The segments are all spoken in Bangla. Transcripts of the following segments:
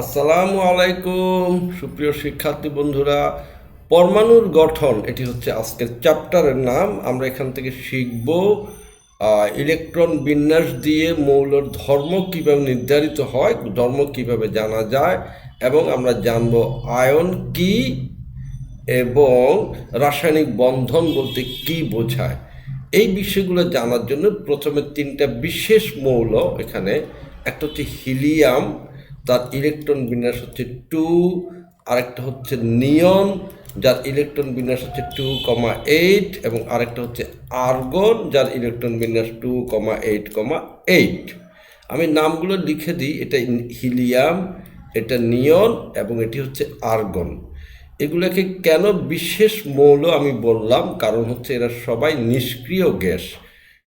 আসসালামু আলাইকুম, সুপ্রিয় শিক্ষার্থী বন্ধুরা। পরমাণুর গঠন, এটি হচ্ছে আজকের চ্যাপ্টারের নাম। আমরা এখান থেকে শিখব ইলেকট্রন বিন্যাস দিয়ে মৌলর ধর্ম কীভাবে নির্ধারিত হয়, ধর্ম কীভাবে জানা যায়, এবং আমরা জানব আয়ন কি এবং রাসায়নিক বন্ধন বলতে কি বোঝায়। এই বিষয়গুলো জানার জন্য প্রথমে তিনটা বিশেষ মৌল এখানে, একটা হচ্ছে হিলিয়াম তার ইলেকট্রন বিন্যাস হচ্ছে টু আরেকটা হচ্ছে নিয়ন, যার ইলেকট্রন বিন্যাস হচ্ছে টু কমা এইট এবং আরেকটা হচ্ছে আর্গন যার ইলেকট্রন বিন্যাস two comma eight comma eight আমি নামগুলো লিখে দিই, এটা হিলিয়াম এটা নিয়ন, এবং এটি হচ্ছে আর্গন এগুলোকে কেন বিশেষ মৌল আমি বললাম? কারণ হচ্ছে এরা সবাই নিষ্ক্রিয় গ্যাস।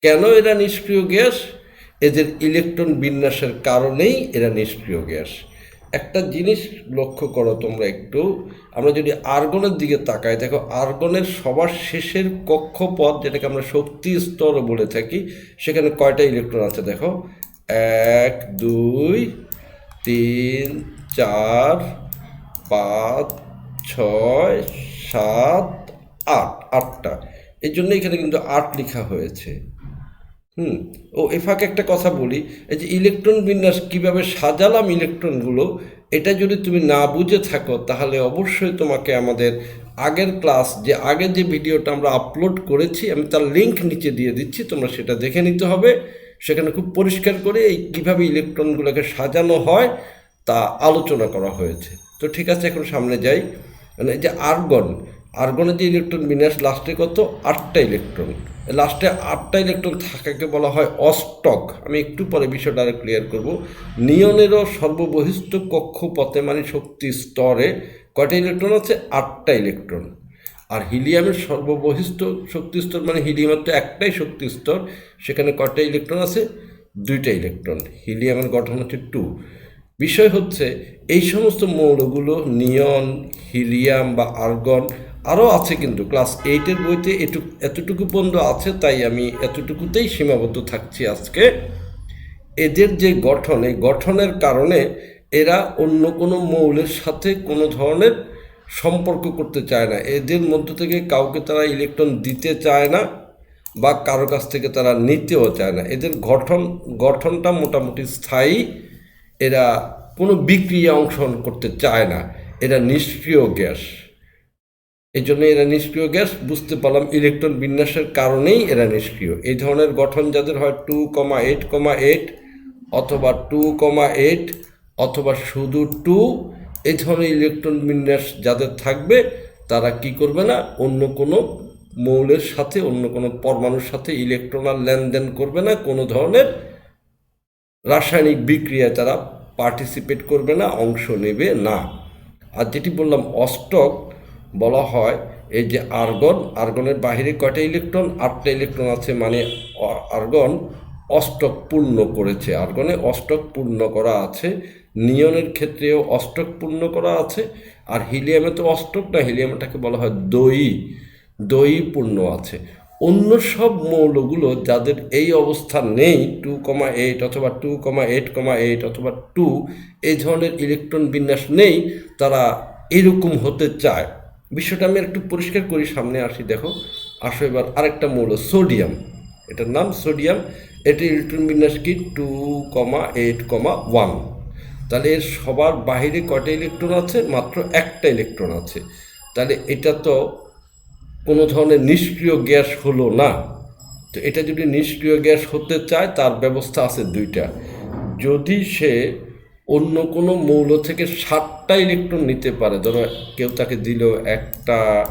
কেন এরা নিষ্ক্রিয় গ্যাস? এদের ইলেকট্রন বিন্যাসের কারণেই এরা নিষ্ক্রিয় গ্যাস। একটা জিনিস লক্ষ্য করো তোমরা একটু। আমরা যদি আর্গনের দিকে তাকাই, দেখো আর্গনের সবার শেষের কক্ষপথ, যেটাকে আমরা শক্তি স্তর বলে থাকি, সেখানে কয়টা ইলেকট্রন আছে দেখো? এক, দুই, তিন, চার, পাঁচ, ছয়, সাত, আট, আটটা। এই জন্য এখানে কিন্তু আট লেখা হয়েছে। হুম, ও এ ফাঁকে একটা কথা বলি, এই যে ইলেকট্রন বিন্যাস কীভাবে সাজালাম ইলেকট্রনগুলো, এটা যদি তুমি না বুঝে থাকো, তাহলে অবশ্যই তোমাকে আমাদের আগের ক্লাস, যে আগের যে ভিডিওটা আমরা আপলোড করেছি, আমি তার লিঙ্ক নিচে দিয়ে দিচ্ছি, তোমরা সেটা দেখে নিতে হবে। সেখানে খুব পরিষ্কার করে এই কীভাবে ইলেকট্রনগুলোকে সাজানো হয়, তা আলোচনা করা হয়েছে। তো ঠিক আছে, এখন সামনে যাই। মানে এই যে আর্গন আর্গনের যে ইলেকট্রন বিন্যাস লাস্টে কত? আটটা ইলেকট্রন। লাস্টে আটটা ইলেকট্রন থাকাকে বলা হয় অস্টক আমি একটু পরে বিষয়টা আরও ক্লিয়ার করব। নিয়নেরও সর্ববহিষ্ঠ কক্ষপথে মানে শক্তি স্তরে কয়টা ইলেকট্রন আছে? আটটা ইলেকট্রন আর হিলিয়ামের সর্ববহিষ্ঠ শক্তি স্তর মানে হিলিয়ামের তো একটাই শক্তি স্তর, সেখানে কয়টা ইলেকট্রন আছে? দুইটা ইলেকট্রন হিলিয়ামের গঠন হচ্ছে টু বিষয় হচ্ছে, এই সমস্ত মৌলগুলো নিয়ন হিলিয়াম বা আর্গন আরও আছে কিন্তু ক্লাস এইটের বইতে এটুকু এতটুকু পর্যন্ত আছে, তাই আমি এতটুকুতেই সীমাবদ্ধ থাকছি আজকে। এদের যে গঠন, এই গঠনের কারণে এরা অন্য কোনো মৌলের সাথে কোনো ধরনের সম্পর্ক করতে চায় না। এদের মধ্য থেকে কাউকে তারা ইলেকট্রন দিতে চায় না বা কারও কাছ থেকে তারা নিতেও চায় না। এদের গঠন, গঠনটা মোটামুটি স্থায়ী। এরা কোনো বিক্রিয়া অংশগ্রহণ করতে চায় না। এরা নিষ্ক্রিয় গ্যাস। এই জন্য এরা নিষ্ক্রিয় গ্যাস, বুঝতে পারলাম ইলেকট্রন বিন্যাসের কারণেই এরা নিষ্ক্রিয়। এই ধরনের গঠন যাদের হয় two comma eight comma eight অথবা টু কমা এইট অথবা শুধু টু এই ধরনের ইলেকট্রন বিন্যাস যাদের থাকবে, তারা কি করবে না, অন্য কোনো মৌলের সাথে, অন্য কোনো পরমাণুর সাথে ইলেকট্রনাল লেনদেন করবে না, কোনো ধরনের রাসায়নিক বিক্রিয়ায় তারা পার্টিসিপেট করবে না, অংশ নেবে না। আর যেটি বললাম অস্টক বলা হয়, এই যে আর্গন, আর্গনের বাহিরে কয়টা ইলেকট্রন? আটটা ইলেকট্রন আছে মানে আর্গন অষ্টক পূর্ণ করেছে। আর্গনে অষ্টক পূর্ণ করা আছে, নিয়নের ক্ষেত্রেও অষ্টক পূর্ণ করা আছে, আর হিলিয়ামে তো অষ্টক না, হিলিয়ামটাকে বলা হয় দই দই পূর্ণ আছে। অন্য সব মৌলগুলো যাদের এই অবস্থা নেই টু কমা এইট অথবা two comma eight comma eight অথবা টু এই ধরনের ইলেকট্রন বিন্যাস নেই, তারা এরকম হতে চায়। বিষয়টা আমি একটু পরিষ্কার করি, সামনে আসি, দেখো। আসো এবার আরেকটা মৌল, সোডিয়াম। এটার নাম সোডিয়াম, এটি ইলেকট্রন বিন্যাস কি? Two comma eight comma one. তাহলে এর সবার বাইরে কটা ইলেকট্রন আছে? মাত্র একটা ইলেকট্রন আছে। তাহলে এটা তো কোনো ধরনের নিষ্ক্রিয় গ্যাস হলো না। তো এটা যদি নিষ্ক্রিয় গ্যাস হতে চায়, তার ব্যবস্থা আছে দুইটা। যদি সে অন্য কোনো মৌল থেকে সাতটা ইলেকট্রন নিতে পারে। ধরো কেউ তাকে দিল একটা,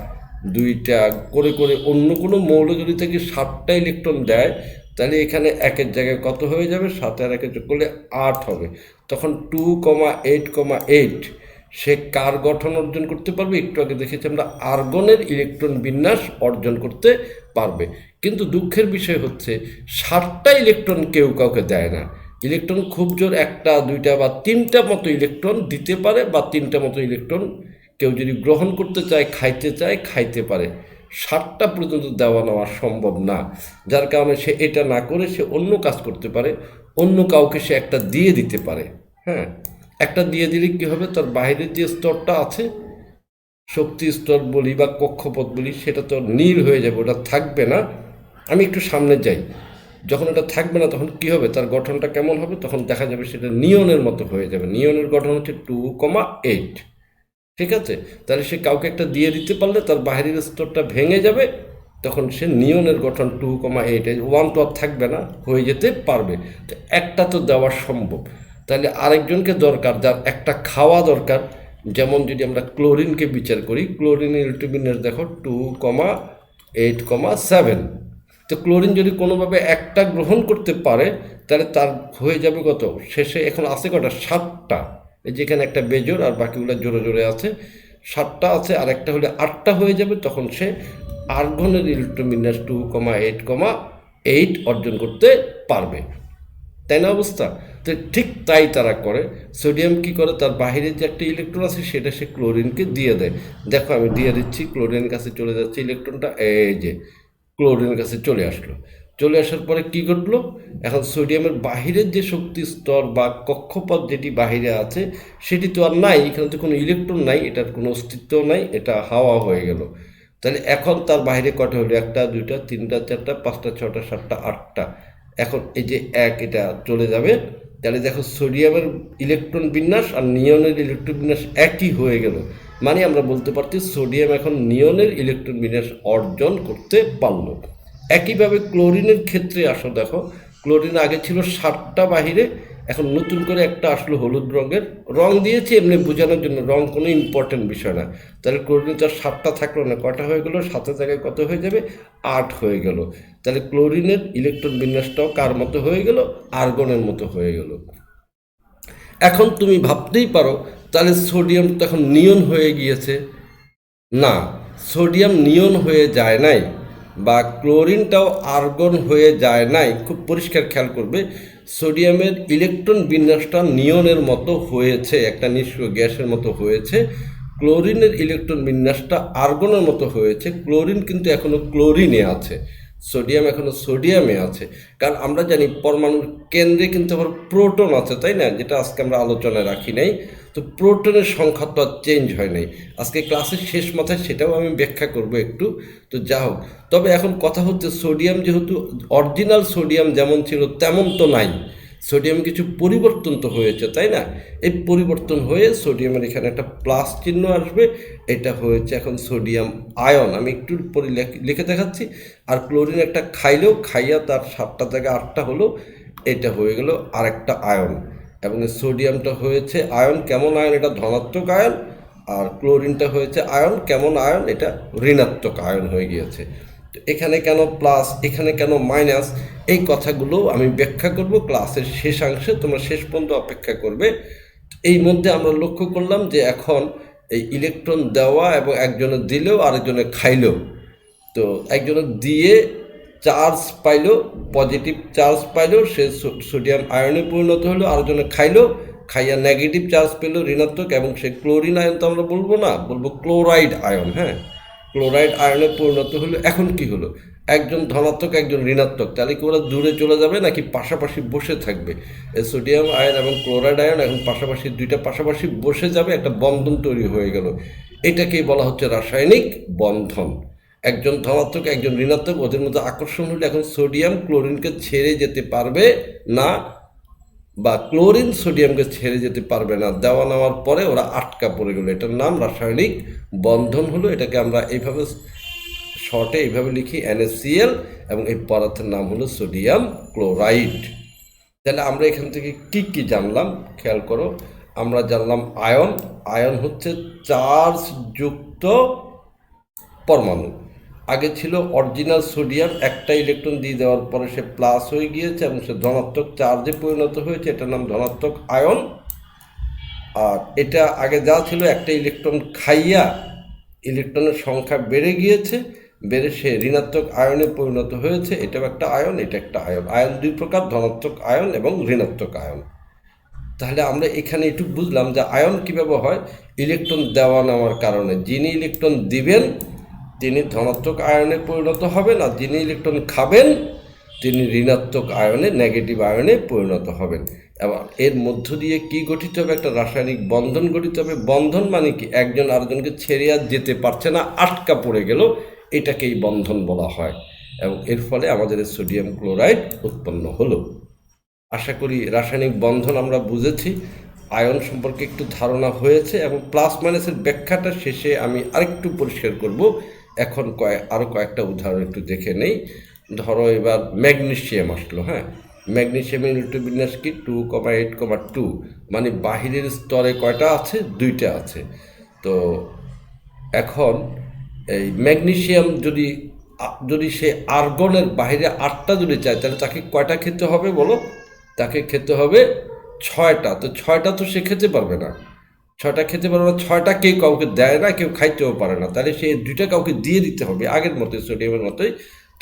দুইটা, করে করে। অন্য কোনো মৌল যদি থেকে সাতটা ইলেকট্রন দেয়, তাহলে এখানে একের জায়গায় কত হয়ে যাবে? সাত আর একে যোগ করলে আট হবে। তখন two comma eight comma eight সে কার গঠন অর্জন করতে পারবে? একটু আগে দেখেছি আমরা, আর্গনের ইলেকট্রন বিন্যাস অর্জন করতে পারবে। কিন্তু দুঃখের বিষয় হচ্ছে, সাতটা ইলেকট্রন কেউ কাউকে দেয় না। ইলেকট্রন খুব জোর একটা, দুইটা বা তিনটা মতো ইলেকট্রন দিতে পারে বা তিনটা মতো ইলেকট্রন কেউ যদি গ্রহণ করতে চায়, খাইতে চায়, খাইতে পারে। ষাটটা পর্যন্ত দেওয়া নেওয়া সম্ভব না। যার কারণে সে এটা না করে সে অন্য কাজ করতে পারে, অন্য কাউকে সে একটা দিয়ে দিতে পারে। হ্যাঁ একটা দিয়ে দিলে কি হবে? তার বাইরের যে স্তরটা আছে, শক্তি স্তর বলি বা কক্ষপথ বলি, সেটা তো নীল হয়ে যাবে, ওটা থাকবে না। আমি একটু সামনে যাই। যখন এটা থাকবে না, তখন কি হবে? তার গঠনটা কেমন হবে? তখন দেখা যাবে সেটা নিয়নের মতো হয়ে যাবে। নিয়নের গঠন হচ্ছে টু কমা এইট ঠিক আছে? তাহলে সে কাউকে একটা দিয়ে দিতে পারলে তার বাহিরের স্তরটা ভেঙে যাবে, তখন সে নিয়নের গঠন টু কমা এইট ওয়ান আর থাকবে না, হয়ে যেতে পারবে। তো একটা তো দেওয়া সম্ভব। তাহলে আরেকজনকে দরকার, যার একটা খাওয়া দরকার। যেমন যদি আমরা ক্লোরিনকে বিচার করি ক্লোরিন ইলেকট্রোবিনের দেখো two comma eight comma seven তো ক্লোরিন যদি কোনোভাবে একটা গ্রহণ করতে পারে, তাহলে তার হয়ে যাবে কত? শেষে এখন আছে কটা? সাতটা। এই যেখানে একটা বেজোর আর বাকিগুলো জোরে জোরে আছে। সাতটা আছে, আর একটা হলে আটটা হয়ে যাবে, তখন সে আর্গনের ইলেকট্রোমিনাস two comma eight comma eight অর্জন করতে পারবে। তাই না অবস্থা? তো ঠিক তাই তারা করে। সোডিয়াম কি করে? তার বাইরে যে একটা ইলেকট্রন আছে, সেটা সে ক্লোরিনকে দিয়ে দেয়। দেখো আমি দিয়ে দিচ্ছি, ক্লোরিনের কাছে চলে যাচ্ছে ইলেকট্রনটা, এই যে ক্লোরিনের কাছে চলে আসলো। চলে আসার পরে কি ঘটলো? এখন সোডিয়ামের বাহিরের যে শক্তি স্তর বা কক্ষপথ যেটি বাহিরে আছে, সেটি তো আর নাই, এখানে তো কোনো ইলেকট্রন নাই, এটার কোনো অস্তিত্ব নাই, এটা হাওয়া হয়ে গেল। তাহলে এখন তার বাইরে কটা হলো? একটা, দুইটা, তিনটা, চারটা, পাঁচটা ছটা সাতটা, আটটা। এখন এই যে এক, এটা চলে যাবে। তাহলে দেখো, সোডিয়ামের ইলেকট্রন বিন্যাস আর নিয়নের ইলেকট্রন বিন্যাস একই হয়ে গেল। মানে আমরা বলতে পারছি সোডিয়াম এখন নিয়নের ইলেকট্রন বিন্যাস অর্জন করতে পারল। একইভাবে ক্লোরিনের ক্ষেত্রে আসো দেখো, ক্লোরিন আগে ছিল সাতটা বাহিরে, এখন নতুন করে একটা আসলো হলুদ রঙের। রং দিয়েছি, এমনি বোঝানোর জন্য রং কোনো ইম্পর্টেন্ট বিষয় না। তাহলে ক্লোরিন তার সাতটা থাকল না, কটা হয়ে গেলো? সাতের জায়গায় কত হয়ে যাবে? আট হয়ে গেল। তাহলে ক্লোরিনের ইলেকট্রন বিন্যাসটাও কার মতো হয়ে গেল? আর্গনের মতো হয়ে গেল। এখন তুমি ভাবতেই পারো তাহলে সোডিয়াম তো এখন নিয়ন হয়ে গিয়েছে। না, সোডিয়াম নিয়ন হয়ে যায় নাই বা ক্লোরিনটাও আর্গন হয়ে যায় নাই। খুব পরিষ্কার খেয়াল করবে, সোডিয়ামের ইলেকট্রন বিন্যাসটা নিয়নের মতো হয়েছে, একটা নিষ্ক্রিয় গ্যাসের মতো হয়েছে। ক্লোরিনের ইলেকট্রন বিন্যাসটা আর্গনের মতো হয়েছে, ক্লোরিন কিন্তু এখনও ক্লোরিনে আছে। সোডিয়াম এখনও সোডিয়ামে আছে। কারণ আমরা জানি পরমাণুর কেন্দ্রে কিন্তু আবার প্রোটন আছে, তাই না? যেটা আজকে আমরা আলোচনায় রাখি নাই। তো প্রোটনের সংখ্যা তো আর চেঞ্জ হয় নাই। আজকে ক্লাসের শেষ মাথায় সেটাও আমি ব্যাখ্যা করব একটু। তো যা হোক। তবে এখন কথা হচ্ছে সোডিয়াম যেহেতু অরিজিনাল সোডিয়াম যেমন ছিল, তেমন তো নাই। সোডিয়াম কিছু পরিবর্তন তো হয়েছে, তাই না? এই পরিবর্তন হয়ে সোডিয়ামের এখানে একটা প্লাস চিহ্ন আসবে, এটা হয়েছে এখন সোডিয়াম আয়ন আমি একটু পরে লেখ- দেখাচ্ছি। আর ক্লোরিন একটা খাইলেও খাইয়া তার সাতটা জায়গায় আটটা হলো, এটা হয়ে গেল আরেকটা আয়ন এবং সোডিয়ামটা হয়েছে আয়ন কেমন আয়ন এটা ধনাত্মক আয়ন আর ক্লোরিনটা হয়েছে আয়ন কেমন আয়ন এটা ঋণাত্মক আয়ন হয়ে গিয়েছে। এখানে কেন প্লাস, এখানে কেন মাইনাস, এই কথাগুলো আমি ব্যাখ্যা করব ক্লাসের শেষাংশে, তোমরা শেষ পর্যন্ত অপেক্ষা করবে। এই মধ্যে আমরা লক্ষ্য করলাম যে এখন এই ইলেকট্রন দেওয়া এবং একজনে দিলেও আরেকজনে খাইলেও। তো একজনে দিয়ে চার্জ পাইলো, পজিটিভ চার্জ পাইলো, সে সোডিয়াম আয়নে পরিণত হলো, আরেকজনে খাইলো, খাইয়া নেগেটিভ চার্জ পেল ঋণাত্মক এবং সে ক্লোরিন আয়ন তো আমরা বলব না, বলব ক্লোরাইড আয়ন হ্যাঁ? ক্লোরাইড আয়নে পরিণত হলো। এখন কি হলো? একজন ধনাত্মক, একজন ঋণাত্মক। তাহলে কি ওরা দূরে চলে যাবে নাকি পাশাপাশি বসে থাকবে? সোডিয়াম আয়ন এবং ক্লোরাইড আয়ন এখন পাশাপাশি, দুইটা পাশাপাশি বসে যাবে, একটা বন্ধন তৈরি হয়ে গেল। এটাকেই বলা হচ্ছে রাসায়নিক বন্ধন। একজন ধনাত্মক, একজন ঋণাত্মক, ওদের মধ্যে আকর্ষণ হলে এখন সোডিয়াম ক্লোরিনকে ছেড়ে যেতে পারবে না বা ক্লোরিন সোডিয়ামকে ছেড়ে যেতে পারবে না। দেওয়া নেওয়ার পরে ওরা আটকা পড়ে গেলো। এটার নাম রাসায়নিক বন্ধন হলো। এটাকে আমরা এইভাবে শর্টে এইভাবে লিখি NaCl এবং এই পদার্থের নাম হলো সোডিয়াম ক্লোরাইড। তাহলে আমরা এখান থেকে কী কী জানলাম? খেয়াল করো, আমরা জানলাম আয়ন। আয়ন হচ্ছে চার্জ যুক্ত পরমাণু। আগে ছিল অরিজিনাল সোডিয়াম একটা ইলেকট্রন দিয়ে দেওয়ার পরে সে প্লাস হয়ে গিয়েছে এবং সে ধনাত্মক চার্জে পরিণত হয়েছে, এটার নাম ধনাত্মক আয়ন। আর এটা আগে যা ছিল, একটা ইলেকট্রন খাইয়া ইলেকট্রনের সংখ্যা বেড়ে গিয়েছে, বেড়ে সে ঋণাত্মক আয়নে পরিণত হয়েছে। এটাও একটা আয়ন, এটা একটা আয়ন। আয়ন দুই প্রকার, ধনাত্মক আয়ন এবং ঋণাত্মক আয়ন। তাহলে আমরা এখানে একটু বুঝলাম যে আয়ন কীভাবে হয়? ইলেকট্রন দেওয়া নেওয়ার কারণে। যিনি ইলেকট্রন দিবেন তিনি ধনাত্মক আয়নে পরিণত হবেন আর যিনি ইলেকট্রন খাবেন, তিনি ঋণাত্মক আয়নে নেগেটিভ আয়নে পরিণত হবেন। এবং এর মধ্য দিয়ে কি গঠিত হবে? একটা রাসায়নিক বন্ধন গঠিত হবে। বন্ধন মানে কি? একজন আরেকজনকে ছেড়ে আর যেতে পারছে না, আটকা পড়ে গেল। এটাকেই বন্ধন বলা হয়। এবং এর ফলে আমাদের সোডিয়াম ক্লোরাইড উৎপন্ন হলো। আশা করি রাসায়নিক বন্ধন আমরা বুঝেছি। আয়ন সম্পর্কে একটু ধারণা হয়েছে এবং প্লাস মাইনাসের ব্যাখ্যাটা শেষে আমি আরেকটু পরিষ্কার করব। এখন কয়েক আরও কয়েকটা উদাহরণ একটু দেখে নেই। ধরো এবার ম্যাগনেশিয়াম আসলো হ্যাঁ? ম্যাগনেশিয়ামের ইলেকট্রন বিন্যাস কি? Two comma eight comma two মানে বাহিরের স্তরে কয়টা আছে? দুইটা আছে। তো এখন এই ম্যাগনেশিয়াম যদি যদি সে আর্গনের বাইরে আটটা যদি চায়, তাহলে তাকে কয়টা খেতে হবে বলো? তাকে খেতে হবে ছয়টা। তো ছয়টা তো সে খেতে পারবে না। ছয়টা খেতে পারে না, ছয়টা কেউ কাউকে দেয় না, কেউ খাইতেও পারে না। তাহলে সে দুইটা কাউকে দিয়ে দিতে হবে। আগের মতোই, সোডিয়ামের মতোই।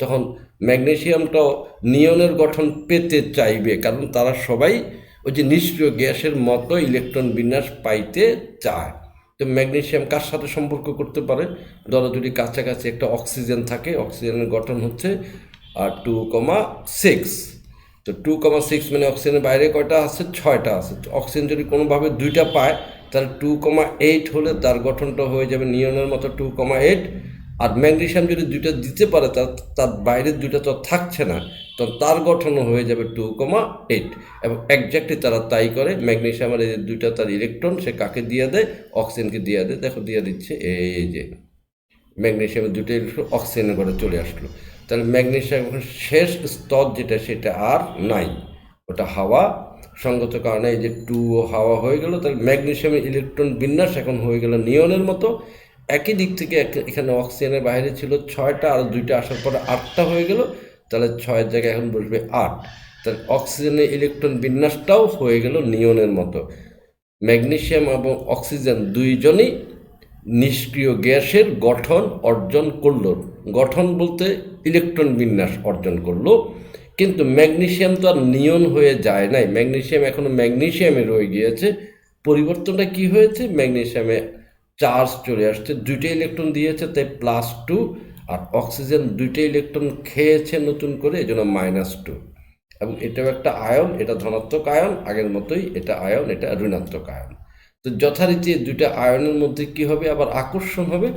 তখন ম্যাগনেশিয়ামটাও নিয়নের গঠন পেতে চাইবে, কারণ তারা সবাই ওই যে নিষ্ক্রিয় গ্যাসের মতো ইলেকট্রন বিন্যাস পাইতে চায়। তো ম্যাগনেসিয়াম কার সাথে সম্পর্ক করতে পারে? ধরো যদি কাছাকাছি একটা অক্সিজেন থাকে, অক্সিজেনের গঠন হচ্ছে আর টু কমা সিক্স তো টু কমা সিক্স মানে অক্সিজেনের বাইরে কয়টা আছে? ছয়টা আছে। অক্সিজেন যদি কোনোভাবে দুইটা পায় তাহলে টু কমা এইট হলে তার গঠনটা হয়ে যাবে নিয়নের মতো টু কমা এইট আর ম্যাগনেশিয়াম যদি দুইটা দিতে পারে, তার তার বাইরের দুইটা তো থাকছে না তো তার গঠনও হয়ে যাবে টু কমা এইট এবং একজ্যাক্টলি তারা তাই করে ম্যাগনেশিয়ামের এই দুইটা তার ইলেকট্রন সে কাকে দিয়ে দেয়? অক্সিজেনকে দিয়ে দেয়। দেখো, দিয়ে দিচ্ছে, এই যে ম্যাগনেশিয়ামের দুটো ইলেকট্রন অক্সিজেনের ঘরে চলে আসলো। তাহলে ম্যাগনেশিয়াম শেষ স্তর যেটা, সেটা আর নাই। ওটা হাওয়া সঙ্গত কারণে এই যে টু হাওয়া হয়ে গেল, তাহলে ম্যাগনেসিয়ামের ইলেকট্রন বিন্যাস এখন হয়ে গেল নিয়নের মতো। একই দিক থেকে এখানে অক্সিজেনের বাইরে ছিল ছয়টা, আর দুইটা আসার পরে আটটা হয়ে গেল, তাহলে ছয়ের জায়গায় এখন বসবে আট। তাহলে অক্সিজেনের ইলেকট্রন বিন্যাসটাও হয়ে গেল নিয়নের মতো। ম্যাগনেশিয়াম এবং অক্সিজেন দুইজনই নিষ্ক্রিয় গ্যাসের গঠন অর্জন করল। গঠন বলতে ইলেকট্রন বিন্যাস অর্জন করল। কিন্তু ম্যাগনেশিয়াম তো আর নিয়ন হয়ে যায় নাই। ম্যাগনেশিয়াম এখনও ম্যাগনেশিয়ামে রয়ে গিয়েছে। পরিবর্তনটা কি হয়েছে? ম্যাগনেশিয়ামে চার্জ চলে আসছে। দুইটা ইলেকট্রন দিয়েছে, তাই প্লাস টু। আর অক্সিজেন দুইটা ইলেকট্রন খেয়েছে নতুন করে এই জন্য মাইনাস টু। এবং এটাও একটা আয়ন, এটা ধনাত্মক আয়ন, আগের মতোই এটা আয়ন, এটা ঋণাত্মক আয়ন। তো যথারীতি দুইটা আয়নের মধ্যে কি হবে? আবার আকর্ষণ হবে।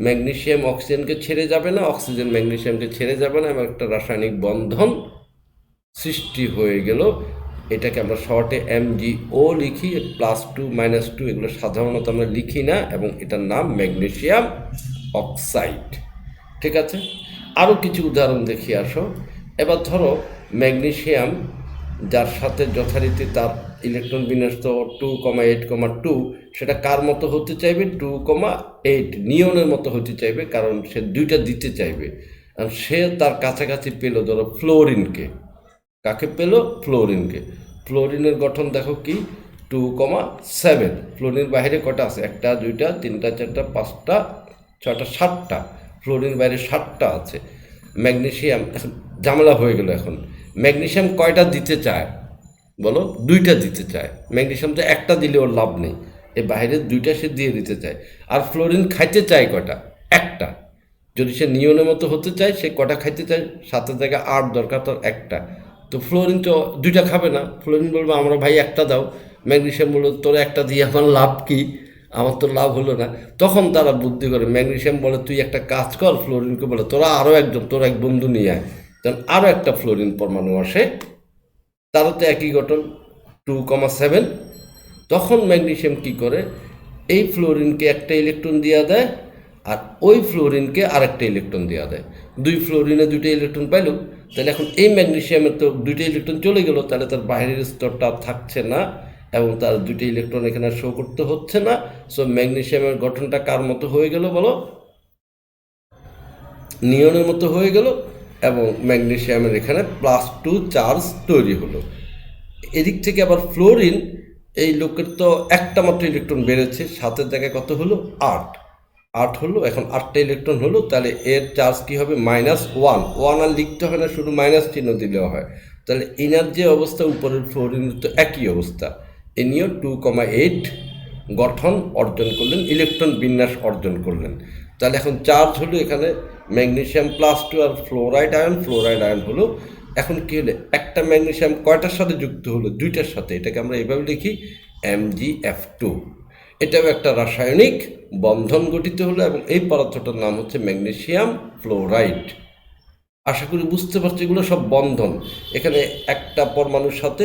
ম্যাগনেসিয়াম অক্সিজেনকে ছেড়ে যাবে না, অক্সিজেন ম্যাগনেশিয়ামকে ছেড়ে যাবে না। এবং একটা রাসায়নিক বন্ধন সৃষ্টি হয়ে গেল। এটাকে আমরা শর্টে এম জি ও লিখি প্লাস টু মাইনাস টু এগুলো সাধারণত আমরা লিখি না এবং এটার নাম ম্যাগনেশিয়াম অক্সাইড। ঠিক আছে? আরও কিছু উদাহরণ দেখি আসো। এবার ধরো ম্যাগনেশিয়াম যার সাথে যথারীতি তার ইলেকট্রন বিন্যাস তো two comma eight comma two সেটা কার মতো হতে চাইবে? টু কমা এইট নিয়নের মতো হতে চাইবে, কারণ সে দুইটা দিতে চাইবে। সে তার কাছাকাছি পেল ধরো ফ্লোরিনকে। কাকে পেল? ফ্লোরিনকে। ফ্লোরিনের গঠন দেখো কি? টু কমা সেভেন ফ্লোরিনের বাইরে কটা আছে? একটা, দুইটা, তিনটা, চারটা, পাঁচটা ছটা সাতটা। ফ্লোরিন বাইরে সাতটা আছে। ম্যাগনেশিয়াম ঝামেলা হয়ে গেল এখন। ম্যাগনেশিয়াম কয়টা দিতে চায়? বলো, দুইটা দিতে চায়। ম্যাগনেসিয়াম তো একটা দিলে ওর লাভ নেই। এ বাইরে দুইটা সে দিয়ে দিতে চায়। আর ফ্লোরিন খাইতে চায় কটা একটা। যদি সে নিয়নের মতো হতে চায়, সে কটা খাইতে চায়? সাতের জায়গায় আট দরকার, তোর একটা। তো ফ্লোরিন তো দুইটা খাবে না। ফ্লোরিন বলবে, আমরা ভাই একটা দাও। ম্যাগনেশিয়াম বলল, তোর একটা দিয়ে আমার লাভ কি? আমার তো লাভ হলো না। তখন তারা বুদ্ধি করে, ম্যাগনেশিয়াম বলে, তুই একটা কাজ কর। ফ্লোরিনকে বলে, তোরা আরও একজন, তোর এক বন্ধু নিয়ে আয়। তখন আরও একটা ফ্লোরিন পরমাণু আসে। তারও তো একই গঠন, টু কমা সেভেন। তখন ম্যাগনেশিয়াম কি করে? এই ফ্লোরিনকে একটা ইলেকট্রন দেওয়া দেয় আর ওই ফ্লোরিনকে আরেকটা ইলেকট্রন দেওয়া দেয়। দুই ফ্লোরিনে দুইটা ইলেকট্রন পাইল। তাহলে এখন এই ম্যাগনেশিয়ামের তো দুটো ইলেকট্রন চলে গেল, তাহলে তার বাইরের স্তরটা থাকছে না এবং তার দুটো ইলেকট্রন এখানে শো করতে হচ্ছে না। সো ম্যাগনেশিয়ামের গঠনটা কার মতো হয়ে গেল বলো? নিয়নের মতো হয়ে গেল এবং ম্যাগনেশিয়ামের এখানে প্লাস টু চার্জ তৈরি হলো। এদিক থেকে আবার ফ্লোরিন এই লোকের তো একটা মাত্র ইলেকট্রন বেড়েছে সাতের জায়গায় কত হলো? আট। আট হলো, এখন আটটা ইলেকট্রন হলো, তাহলে এর চার্জ কি হবে? মাইনাস ওয়ান ওয়ান আর লিখতে হয় না, শুধু মাইনাস চিহ্ন দিলেও হয়। তাহলে ইনার যে অবস্থা, উপরের ফ্লোরিনের তো একই অবস্থা। এনিও টু কমা এইট গঠন অর্জন করলেন ইলেকট্রন বিন্যাস অর্জন করলেন। তাহলে এখন চার্জ হলো এখানে ম্যাগনেশিয়াম প্লাস টু আর ফ্লোরাইড আয়ন ফ্লোরাইড আয়ন হলো, এখন কি হলো? একটা ম্যাগনেশিয়াম কয়টার সাথে যুক্ত হলো? দুইটার সাথে। এটাকে আমরা এভাবে লিখি এম জি এফ টু এটাও একটা রাসায়নিক বন্ধন গঠিত হলো এবং এই পদার্থটার নাম হচ্ছে ম্যাগনেশিয়াম ফ্লোরাইড। আশা করি বুঝতে পারছি, এগুলো সব বন্ধন। এখানে একটা পরমাণুর সাথে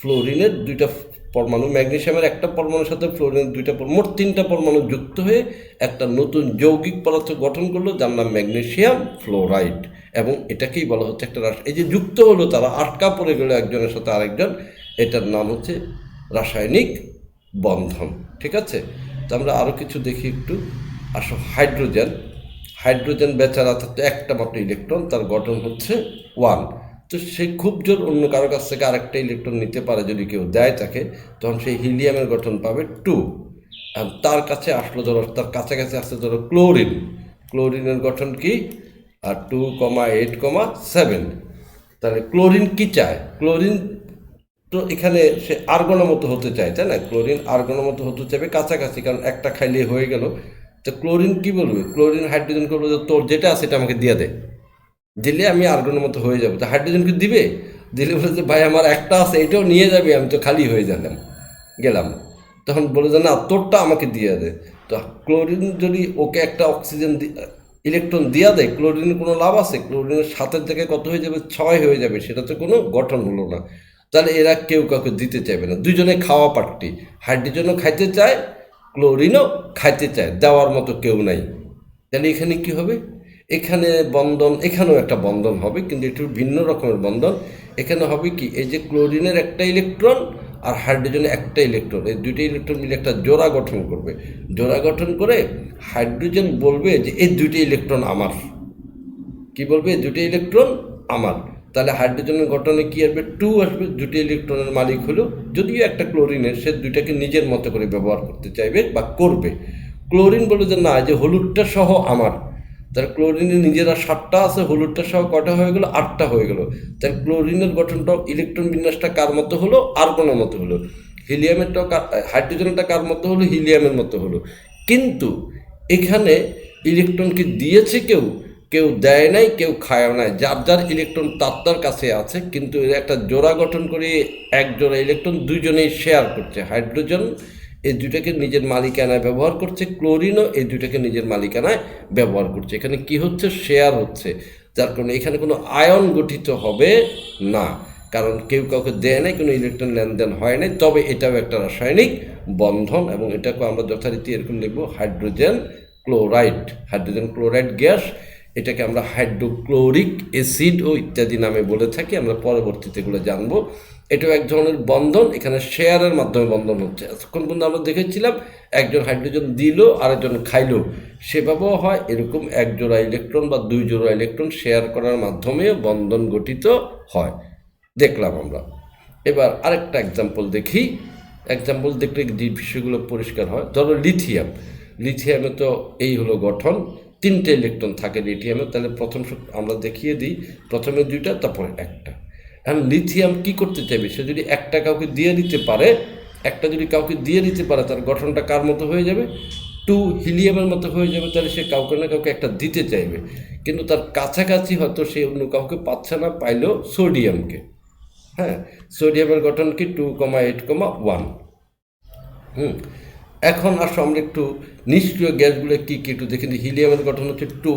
ফ্লোরিনের দুইটা পরমাণু ম্যাগনেশিয়ামের একটা পরমাণুর সাথে ফ্লোরিনের দুইটা মোট তিনটা পরমাণু যুক্ত হয়ে একটা নতুন যৌগিক পদার্থ গঠন করল, যার নাম ম্যাগনেশিয়াম ফ্লোরাইড। এবং এটাকেই বলা হচ্ছে একটা রাস, এই যে যুক্ত হলো তারা, আটকা পড়ে গেলো একজনের সাথে আরেকজন, এটার নাম হচ্ছে রাসায়নিক বন্ধন, ঠিক আছে? তো আমরা আরও কিছু দেখি একটু। আসো, হাইড্রোজেন। হাইড্রোজেন বেচারা অর্থাৎ একটা মাত্র ইলেকট্রন, তার গঠন হচ্ছে ওয়ান। তো সে খুব জোর অন্য কারও কাছ থেকে আরেকটা ইলেকট্রন নিতে পারে যদি কেউ দেয় তাকে, তখন সেই হিলিয়ামের গঠন পাবে টু। তার কাছে আসলো ধরো, তার কাছাকাছি আসছে ধরো ক্লোরিন। ক্লোরিনের গঠন কি? আর two comma eight comma seven. তাহলে ক্লোরিন কী চায়? ক্লোরিন তো এখানে সে আর্গনের মতো হতে চায়, তাই না? ক্লোরিন আর্গনের মতো হতে চাইবে কাছাকাছি, কারণ একটা খাইলে হয়ে গেল। তো ক্লোরিন কি বলবে? ক্লোরিন, হাইড্রোজেন করবে যে তোর যেটা আছে এটা আমাকে দিয়ে দে। দিলে আমি আর্গনের মতো হয়ে যাব। তো হাইড্রোজেনকে দিবে? দিলে বলে যে, ভাই, আমার একটা আছে, এটাও নিয়ে যাবে, আমি তো খালি হয়ে গেলাম গেলাম। তখন বলে যে, না, তোরটা আমাকে দিয়ে দে। তো ক্লোরিন যদি ওকে একটা অক্সিজেন ইলেকট্রন দিয়া দেয়, ক্লোরিনের কোনো লাভ আছে? ক্লোরিনের সাতের জায়গায় কত হয়ে যাবে? ছয় হয়ে যাবে, সেটা তো কোনো গঠন হলো না। তাহলে এরা কেউ কাউকে দিতে চাইবে না। দুজনে খাওয়া পার্টি হাইড্রোজেনও খাইতে চায়, ক্লোরিনও খাইতে চায়, দেওয়ার মতো কেউ নাই। তাহলে এখানে কি হবে? এখানে বন্ধন, এখানেও একটা বন্ধন হবে, কিন্তু একটু ভিন্ন রকমের বন্ধন। এখানে হবে কি? এই যে ক্লোরিনের একটা ইলেকট্রন আর হাইড্রোজেনের একটা ইলেকট্রন। এই দুইটা ইলেকট্রন মিলে একটা জোড়া গঠন করবে। জোড়া গঠন করে হাইড্রোজেন বলবে যে, এই দুইটা ইলেকট্রন আমার। কি বলবে? দুটো ইলেকট্রন আমার। তাহলে হাইড্রোজেনের গঠনে কি আসবে? টু আসবে, দুটি ইলেকট্রনের মালিক হলো যদিও একটা ক্লোরিনের সে দুইটাকে নিজের মতো করে ব্যবহার করতে চাইবে বা করবে। ক্লোরিন বলে যে না যে হলুদটা সহ আমার। তার ক্লোরিনের নিজেরা সাতটা আছে, হলুদটা সহ কটা হয়ে গেলো? আটটা হয়ে গেলো। তার ক্লোরিনের গঠনটা ইলেকট্রন বিন্যাসটা কার মতো হলো? আর্গনের মতো হলো। হিলিয়ামেরটাও হাইড্রোজেনটা কার মতো হলো? হিলিয়ামের মতো হলো। কিন্তু এখানে ইলেকট্রনকে দিয়েছে কেউ কেউ দেয় নাই, কেউ খায়ও নাই। যার যার ইলেকট্রন তার তার কাছে আছে, কিন্তু একটা জোড়া গঠন করে এক জোড়া ইলেকট্রন দুজনেই শেয়ার করছে। হাইড্রোজেন এই দুটাকে নিজের মালিকানায় ব্যবহার করছে ক্লোরিনও এই দুটাকে নিজের মালিকানায় ব্যবহার করছে। এখানে কি হচ্ছে? শেয়ার হচ্ছে। যার কারণে এখানে কোনো আয়ন গঠিত হবে না। কারণ কেউ কাউকে দেয় নাই, কোনো ইলেকট্রন লেনদেন হয় নাই, তবে এটাও একটা রাসায়নিক বন্ধন এবং এটাকে আমরা যথারীতি এরকম লিখব hydrogen chloride hydrogen chloride gas এটাকে আমরা হাইড্রোক্লোরিক অ্যাসিড ও ইত্যাদি নামে বলে থাকি, আমরা পরবর্তীতে এগুলো জানব। এটাও এক ধরনের বন্ধন, এখানে শেয়ারের মাধ্যমে বন্ধন হচ্ছে। এতক্ষণ পর্যন্ত আমরা দেখেছিলাম, একজন হাইড্রোজেন দিল, আরেকজন খাইলো। সেভাবেও হয়, এরকম এক জোড়া ইলেকট্রন বা দুই জোড়া ইলেকট্রন শেয়ার করার মাধ্যমে বন্ধন গঠিত হয়। দেখলাম আমরা। এবার আরেকটা এক্সাম্পল দেখি। এক্সাম্পল দেখলে যে বিষয়গুলো পরিষ্কার হয়। ধরো লিথিয়াম। লিথিয়ামে তো এই হলো গঠন। তিনটে ইলেকট্রন থাকে লিথিয়ামে, তাহলে প্রথম আমরা দেখিয়ে দিই, প্রথমে দুইটা, তারপরে একটা। এখন লিথিয়াম কি করতে চাইবে? সে যদি একটা কাউকে দিয়ে দিতে পারে, একটা যদি কাউকে দিয়ে দিতে পারে, তার গঠনটা কার মতো হয়ে যাবে? টু হিলিয়ামের মতো হয়ে যাবে, তাহলে সে কাউকে না কাউকে একটা দিতে চাইবে। কিন্তু তার কাছাকাছি হয়তো সে অন্য কাউকে পাচ্ছে না, পাইলেও সোডিয়ামকে। হ্যাঁ সোডিয়ামের গঠন কি? Two comma eight comma one. হুম এখন আসো, আমরা একটু নিষ্ক্রিয় গ্যাসগুলো কী কী একটু দেখে হিলিয়ামের গঠন হচ্ছে টু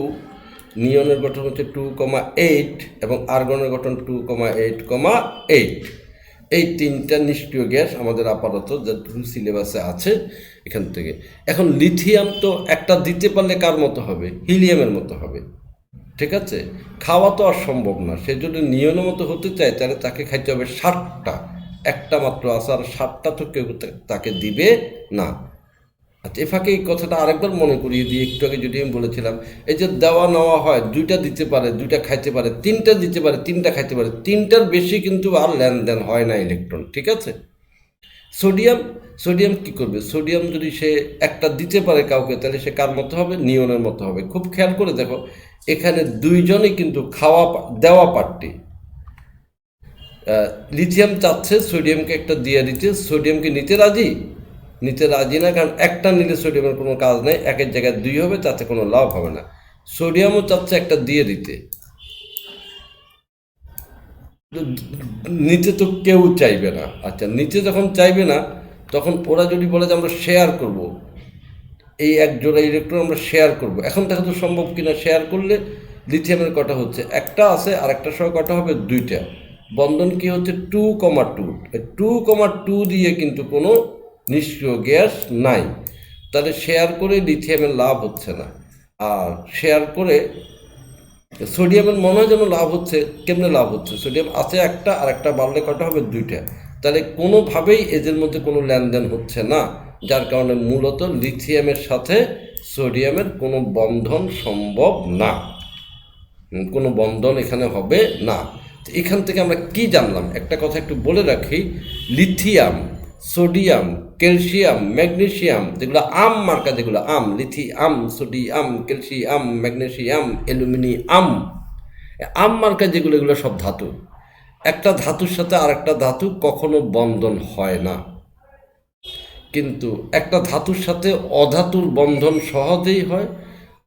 নিয়নের গঠন হচ্ছে টু কমা এইট এবং আর্গনের গঠন two comma eight comma eight এই তিনটা নিষ্ক্রিয় গ্যাস আমাদের আপাতত যতটুকু সিলেবাসে আছে এখান থেকে। এখন লিথিয়াম তো একটা দিতে পারলে কার মতো হবে? হিলিয়ামের মতো হবে। ঠিক আছে? খাওয়া তো আর সম্ভব না। সে যদি নিয়মের মতো হতে চায়, তাহলে তাকে খাইতে হবে ষাটটা। একটা মাত্র আছে, আর ষাটটা তো কেউ তাকে দিবে না। আচ্ছা এ ফাঁকে এই কথাটা আরেকবার মনে করিয়ে দিই একটু আগে যদি আমি বলেছিলাম, এই যে দেওয়া নেওয়া হয়, দুইটা দিতে পারে, দুইটা খাইতে পারে, তিনটা দিতে পারে, তিনটা খাইতে পারে, তিনটার বেশি কিন্তু আর লেনদেন হয় না ইলেকট্রন ঠিক আছে? সোডিয়াম সোডিয়াম কি করবে? সোডিয়াম যদি সে একটা দিতে পারে কাউকে, তাহলে সে কার মতো হবে? নিয়নের মতো হবে। খুব খেয়াল করে দেখো, এখানে দুইজনে কিন্তু খাওয়া, দেওয়া পার্টি লিথিয়াম চাচ্ছে সোডিয়ামকে একটা দিয়ে দিতে সোডিয়ামকে নিতে রাজি? নিতে রাজি না, কারণ একটা নিলে সোডিয়ামের কোনো কাজ নেই, একের জায়গায় দুই হবে, তাতে কোনো লাভ হবে না। সোডিয়ামও চাচ্ছে একটা দিয়ে দিতে। নিতে তো কেউ চাইবে না। আচ্ছা নিতে যখন চাইবে না, তখন ওরা যদি বলে যে আমরা শেয়ার করব, এই এক জোড়া ইলেকট্রন আমরা শেয়ার করব। এখন দেখা তো সম্ভব কিনা শেয়ার করলে লিথিয়ামের কটা হচ্ছে? একটা আছে আর একটা সহ কটা হবে? দুইটা। বন্ধন কি হচ্ছে? Two comma two two comma two দিয়ে কিন্তু কোনো নিষ্ক্রিয় গ্যাস নাই। তাহলে শেয়ার করে লিথিয়ামের লাভ হচ্ছে না। আর শেয়ার করে সোডিয়ামের মনে হয় যেন লাভ হচ্ছে কেমনে লাভ হচ্ছে। সোডিয়াম আছে একটা, আর একটা বাড়লে কটা হবে? দুইটা। তাহলে কোনোভাবেই এদের মধ্যে কোনো লেনদেন হচ্ছে না, যার কারণে মূলত লিথিয়ামের সাথে সোডিয়ামের কোনো বন্ধন সম্ভব না। কোনো বন্ধন এখানে হবে না। এখান থেকে আমরা কি জানলাম? একটা কথা একটু বলে রাখি। লিথিয়াম সোডিয়াম ক্যালসিয়াম ম্যাগনেশিয়াম যেগুলো আম মার্কা, যেগুলো আম, লিথি lithium sodium calcium magnesium aluminium. আম মার্কা যেগুলো, এগুলো সব ধাতু। একটা ধাতুর সাথে আরেকটা ধাতু কখনো বন্ধন হয় না। কিন্তু একটা ধাতুর সাথে অধাতুর বন্ধন সহজেই হয়,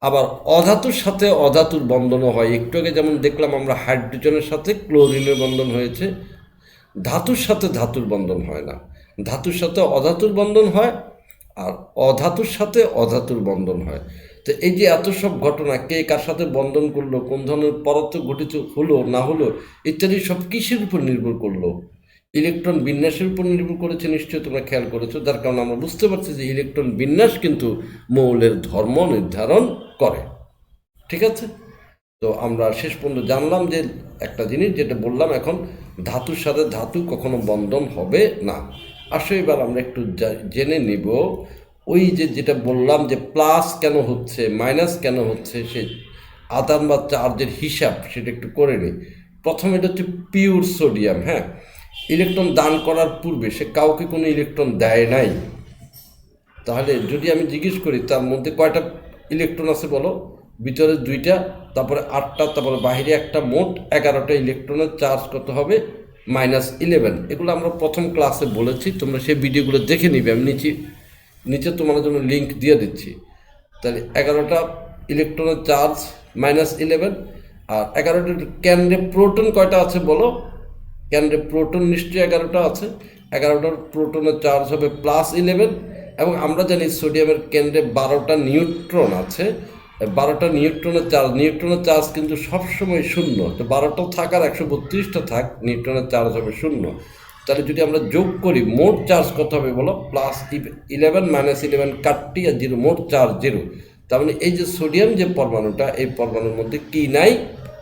আবার অধাতুর সাথে অধাতুর বন্ধনও হয়। একটু আগে যেমন দেখলাম আমরা হাইড্রোজেনের সাথে ক্লোরিনের বন্ধন হয়েছে, ধাতুর সাথে ধাতুর বন্ধন হয় না। ধাতুর সাথে অধাতুর বন্ধন হয় আর অধাতুর সাথে অধাতুর বন্ধন হয়। তো এই যে এত সব ঘটনা, কে কার সাথে বন্ধন করল, কোন ধরনের পদার্থ ঘটিত হলো, না হলো, ইত্যাদি সব কিসের উপর নির্ভর করল? ইলেকট্রন বিন্যাসের উপর নির্ভর করেছে, নিশ্চয়ই তোমরা খেয়াল করেছ। যার কারণে আমরা বুঝতে পারছি যে ইলেকট্রন বিন্যাস কিন্তু মৌলের ধর্ম নির্ধারণ করে। ঠিক আছে? তো আমরা শেষ পর্যন্ত জানলাম যে একটা জিনিস যেটা বললাম এখন, ধাতুর সাথে ধাতু কখনো বন্ধন হবে না। আসো, এবার আমরা একটু জেনে নিব। ওই যে যেটা বললাম যে প্লাস কেন হচ্ছে মাইনাস কেন হচ্ছে, সে আদান বা চার্জের হিসাব সেটা একটু করে নিই। প্রথমে এটা হচ্ছে পিওর সোডিয়াম হ্যাঁ? ইলেকট্রন দান করার পূর্বে সে কাউকে কোনো ইলেকট্রন দেয় নাই। তাহলে যদি আমি জিজ্ঞেস করি, তার মধ্যে কয়টা ইলেকট্রন আছে বলো? ভিতরে দুইটা, তারপরে আটটা, তারপরে বাইরে একটা মোট এগারোটা ইলেকট্রনের চার্জ কত হবে? মাইনাস ইলেভেন এগুলো আমরা প্রথম ক্লাসে বলেছি, তোমরা সেই ভিডিওগুলো দেখে নিবে। আমি নিচে নিচে তোমাদের জন্য লিঙ্ক দিয়ে দিচ্ছি। তাহলে এগারোটা ইলেকট্রনের চার্জ মাইনাস ইলেভেন আর এগারোটা ক্যান্ডে প্রোটন কয়টা আছে বলো? কেন্দ্রে প্রোটন নিশ্চয়ই এগারোটা আছে। এগারোটার প্রোটনের চার্জ হবে প্লাস ইলেভেন এবং আমরা জানি সোডিয়ামের কেন্দ্রে বারোটা নিউট্রন আছে। বারোটা নিউট্রনের চার্জ নিউট্রনের চার্জ কিন্তু সবসময় শূন্য। তো বারোটাও থাক আর একশো বত্রিশটা থাক, নিউট্রনের চার্জ হবে শূন্য। তাহলে যদি আমরা যোগ করি, মোট চার্জ কত হবে বলো? প্লাস ইলেভেন, মাইনাস ইলেভেন, কাটটি আর জিরো, মোট চার্জ জিরো। তার মানে এই যে সোডিয়াম যে পরমাণুটা, এই পরমাণুর মধ্যে কি নাই?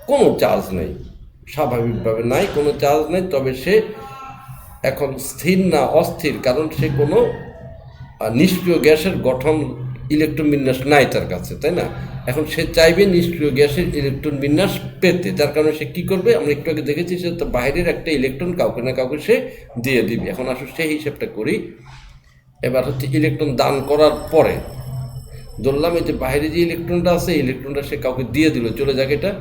কোনো চার্জ নেই। স্বাভাবিকভাবে নাই, কোনো চার্জ নেই, তবে সে এখন স্থির না অস্থির, কারণ সে কোনো নিষ্ক্রিয় গ্যাসের গঠন ইলেকট্রন বিন্যাস নাই তার কাছে, তাই না? এখন সে চাইবে নিষ্ক্রিয় গ্যাসের ইলেকট্রন বিন্যাস পেতে, যার কারণে সে কি করবে? আমরা একটু আগে দেখেছি সে তো বাইরের একটা ইলেকট্রন কাউকে না কাউকে সে দিয়ে দিবে। এখন আসলে সেই হিসাবটা করি। এবার হচ্ছে ইলেকট্রন দান করার পরে ধরলাম এই যে বাইরে যে ইলেকট্রনটা আছে ইলেকট্রনটা সে কাউকে দিয়ে দিল, চলে যাক এটা।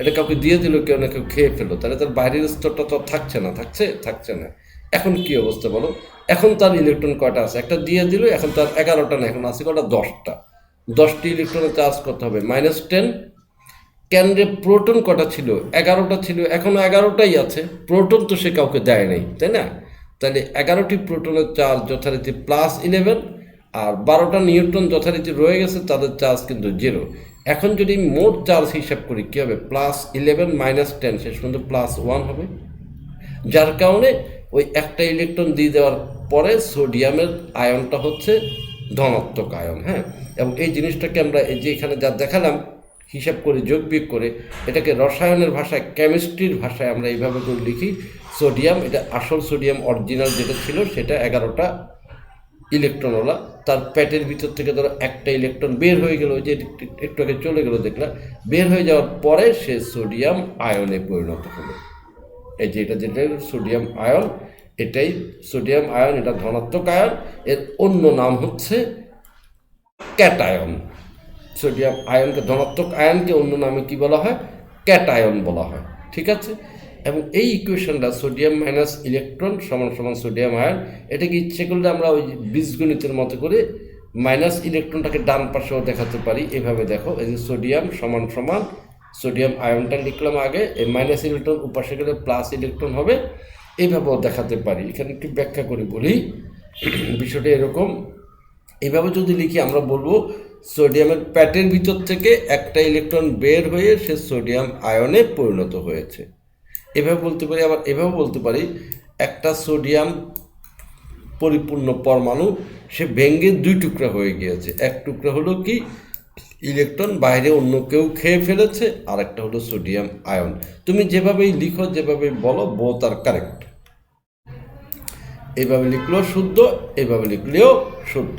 এটা কাউকে দিয়ে দিল, কেউ না কেউ খেয়ে ফেলো তাহলে তার বাইরের স্তরটা তো থাকছে না, থাকছে থাকছে না। এখন কি অবস্থা বলো? এখন তার ইলেকট্রন কয়টা আছে? একটা দিয়ে দিল, এখন তার এগারোটা না, এখন আছে কটা দশটা। দশটি ইলেকট্রনে চার্জ করতে হবে। মাইনাস টেন কেন্দ্রে প্রোটন কটা ছিল? এগারোটা ছিল। এখনও এগারোটাই আছে। প্রোটন তো সে কাউকে দেয় নাই, তাই না? তাহলে এগারোটি প্রোটনের চার্জ যথারীতি প্লাস ইলেভেন আর বারোটা নিউট্রন যথারীতি রয়ে গেছে, তাদের চার্জ কিন্তু জিরো এখন যদি মোট চার্জ হিসাব করি, কী হবে? প্লাস ইলেভেন মাইনাস টেন শেষ পর্যন্ত প্লাস ওয়ান হবে। যার কারণে ওই একটা ইলেকট্রন দিয়ে দেওয়ার পরে সোডিয়ামের আয়নটা হচ্ছে ধনাত্মক আয়ন হ্যাঁ? এবং এই জিনিসটাকে আমরা এই যে এখানে যা দেখালাম, হিসাব করে, যোগ বিয়োগ করে, এটাকে রসায়নের ভাষায় কেমিস্ট্রির ভাষায় আমরা এইভাবে করে লিখি। সোডিয়াম, এটা আসল সোডিয়াম অরিজিনাল যেটা ছিল, সেটা এগারোটা ইলেকট্রনওয়ালা, তার পেটের ভিতর থেকে ধরো একটা ইলেকট্রন বের হয়ে গেল যে একটু আগে চলে গেলো, দেখলাম। বের হয়ে যাওয়ার পরে সে সোডিয়াম আয়নে পরিণত হলো। এই যে এটা যেটা, সোডিয়াম আয়ন এটাই সোডিয়াম আয়ন, এটা ধনাত্মক আয়ন, এর অন্য নাম হচ্ছে ক্যাটায়ন। সোডিয়াম আয়নকে ধনাত্মক আয়নকে অন্য নামে কি বলা হয়? ক্যাটায়ন বলা হয়, ঠিক আছে? এবং এই ইকুয়েশনটা সোডিয়াম মাইনাস ইলেকট্রন সমান সমান সোডিয়াম আয়ন, এটাকে ইচ্ছে করলে আমরা ওই বীজগণিতের মতো করে মাইনাস ইলেকট্রনটাকে ডান পাশেও দেখাতে পারি। এভাবে দেখো, এই যে সোডিয়াম সমান সমান সোডিয়াম আয়নটা লিখলাম আগে, এই মাইনাস ইলেকট্রন উপাসে গেলে প্লাস ইলেকট্রন হবে। এইভাবেও দেখাতে পারি। এখানে একটু ব্যাখ্যা করে বলি। বিষয়টা এরকম। এভাবে যদি লিখি, আমরা বলব সোডিয়ামের প্যাটের ভিতর থেকে একটা ইলেকট্রন বের হয়ে সে সোডিয়াম আয়নে পরিণত হয়েছে। এভাবে বলতে পারি, আবার এভাবে বলতে পারি, একটা সোডিয়াম পরিপূর্ণ পরমাণু, সে ভেঙ্গে দুই টুকরা হয়ে গিয়েছে। এক টুকরা হলো কি? ইলেকট্রন, বাইরে অন্য কেউ খেয়ে ফেলেছে আর একটা হলো সোডিয়াম আয়ন। তুমি যেভাবেই লিখো, যেভাবেই বলো বোথ আর কারেক্ট এইভাবে লিখলেও শুদ্ধ এইভাবে লিখলেও শুদ্ধ।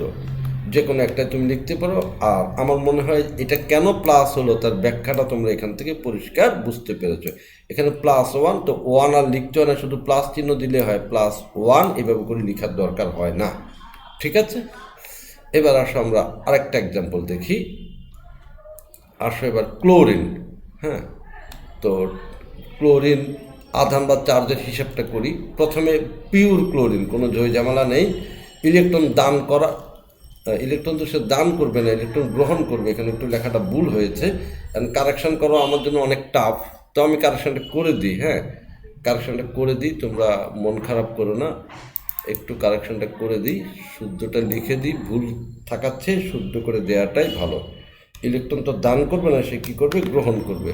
যে কোনো একটা তুমি লিখতে পারো। আর আমার মনে হয় এটা কেন প্লাস হলো তার ব্যাখ্যাটা তোমরা এখান থেকে পরিষ্কার বুঝতে পেরেছ। এখানে প্লাস ওয়ান তো ওয়ান আর লিখতে হয় না, শুধু প্লাস চিহ্ন দিলে হয়। প্লাস ওয়ান এভাবে করে লেখার দরকার হয় না। ঠিক আছে? এবার আসো আমরা আরেকটা এক্সাম্পল দেখি। আসো এবার ক্লোরিন হ্যাঁ? তো ক্লোরিন আধান বা চার্জের হিসাবটা করি। প্রথমে পিওর ক্লোরিন কোনো জয় জামালা নেই। ইলেকট্রন দান করা ইলেকট্রন তো সে দান করবে না ইলেকট্রন গ্রহণ করবে, এখানে একটু লেখাটা ভুল হয়েছে। কারণ কারেকশান করা, আমার জন্য অনেক টাফ তো আমি কারেকশনটা করে দিই হ্যাঁ? কারেকশনটা করে দিই, তোমরা মন খারাপ করো না। একটু কারেকশানটা করে দিই, শুদ্ধটা লিখে দিই, ভুল থাকাচ্ছে, শুদ্ধ করে দেওয়াটাই ভালো। ইলেকট্রন তো দান করবে না, সে কী করবে? গ্রহণ করবে।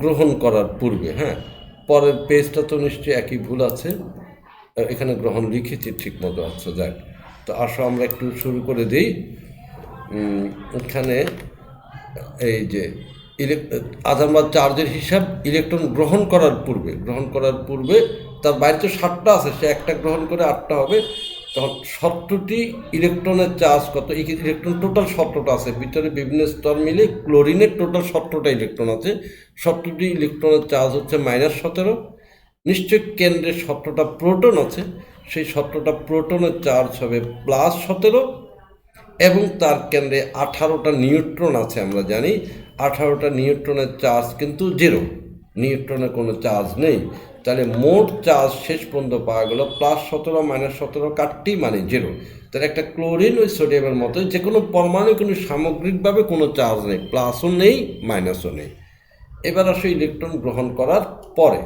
গ্রহণ করার পূর্বে হ্যাঁ? পরের পেজটা তো নিশ্চয়ই একই ভুল আছে। এখানে গ্রহণ লিখেছি, ঠিক মতো আচ্ছা যাক। তো আসো, আমরা একটু শুরু করে দিই। এখানে এই যে ইলেক আধান বা চার্জের হিসাব ইলেকট্রন গ্রহণ করার পূর্বে, গ্রহণ করার পূর্বে তার বাইরে তো সাতটা আছে, সে একটা গ্রহণ করে আটটা হবে। তখন সতেরোটি ইলেকট্রনের চার্জ কত? ইলেকট্রন টোটাল সতেরোটা আছে, ভিতরে বিভিন্ন স্তর মিলে ক্লোরিনের টোটাল সতেরোটা ইলেকট্রন আছে। সতেরোটি ইলেকট্রনের চার্জ হচ্ছে মাইনাস সতেরো। নিশ্চয় কেন্দ্রে সতেরোটা প্রোটন আছে, সেই সতেরোটা প্রোটনের চার্জ হবে প্লাস সতেরো এবং তার কেন্দ্রে আঠারোটা নিউট্রন আছে আমরা জানি। আঠারোটা নিউট্রনের চার্জ কিন্তু জিরো নিউট্রনের কোনো চার্জ নেই। তাহলে মোট চার্জ শেষ পর্যন্ত পাওয়া গেল প্লাস সতেরো মাইনাস সতেরো কাটটি মানে জিরো তাহলে একটা ক্লোরিন ওই সোডিয়ামের মতো যে কোনো পরমাণু, কোনো সামগ্রিকভাবে কোনো চার্জ নেই প্লাসও নেই মাইনাসও নেই। এবার আসো ইলেকট্রন গ্রহণ করার পরে।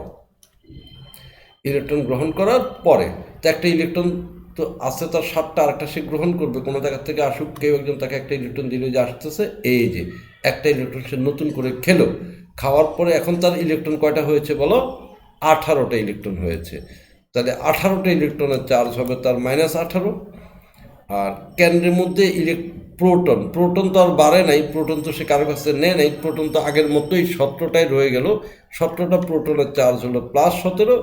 ইলেকট্রন গ্রহণ করার পরে, তো একটা ইলেকট্রন তো আছে তার সাতটা আরেকটা সে গ্রহণ করবে, কোনো জায়গা থেকে আসুক, কেউ একজন তাকে একটা ইলেকট্রন দিল যে আসতেছে, এই যে, একটা ইলেকট্রন সে নতুন করে খেলো। খাওয়ার পরে এখন তার ইলেকট্রন কয়টা হয়েছে বলো? আঠারোটা ইলেকট্রন হয়েছে। তাহলে আঠারোটা ইলেকট্রনের চার্জ হবে তার মাইনাস আঠারো। আর কেন্দ্রের মধ্যে ইলেক প্রোটন প্রোটন তো আর বাড়ে নাই প্রোটন তো সে কারও কাছে নেয় নাই প্রোটন তো আগের মতোই সতেরোটাই রয়ে গেল। সতেরোটা প্রোটনের চার্জ হলো প্লাস সতেরো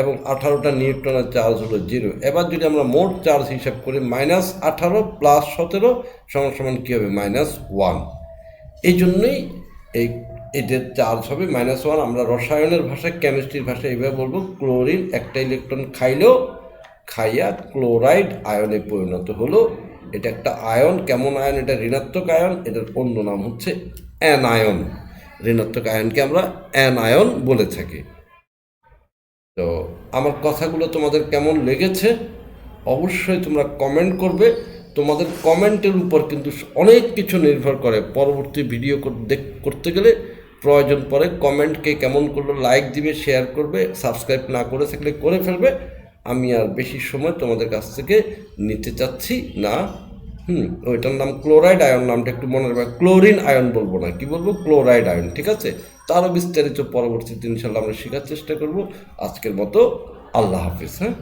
এবং আঠারোটা নিউট্রনের চার্জ হলো জিরো এবার যদি আমরা মোট চার্জ হিসাব করি মাইনাস আঠারো প্লাস সতেরো সমান সমান কী হবে? মাইনাস ওয়ান এই জন্যই এই এদের চার্জ হবে মাইনাস ওয়ান আমরা রসায়নের ভাষায় কেমিস্ট্রির ভাষায় এইভাবে বলব ক্লোরিন একটা ইলেকট্রন খাইলেও খাইয়া ক্লোরাইড আয়নে পরিণত হলো। এটা একটা আয়ন কেমন আয়ন এটা ঋণাত্মক আয়ন এটার অন্য নাম হচ্ছে অ্যানায়ন ঋণাত্মক আয়নকে আমরা অ্যানায়ন বলে থাকি। তো আমার কথাগুলো তোমাদের কেমন লেগেছে? অবশ্যই তোমরা কমেন্ট করবে। তোমাদের কমেন্টের উপর কিন্তু অনেক কিছু নির্ভর করে। পরবর্তী ভিডিও করতে গেলে প্রয়োজন পড়ে কমেন্টকে কেমন করল লাইক দিবে শেয়ার করবে সাবস্ক্রাইব না করে থাকলে করে ফেলবে। আমি আর বেশি সময় তোমাদের কাছ থেকে নিতে চাচ্ছি না। হুম, ওইটার নাম ক্লোরাইড আয়ন নামটা একটু মনে রাখবে। ক্লোরিন আয়ন বলব না, কি বলব? ক্লোরাইড আয়ন ঠিক আছে? তারও বিস্তারিত পরবর্তীতে ইনশাল্লাহ আমরা শেখার চেষ্টা করব। আজকের মতো আল্লাহ হাফিজ হ্যাঁ?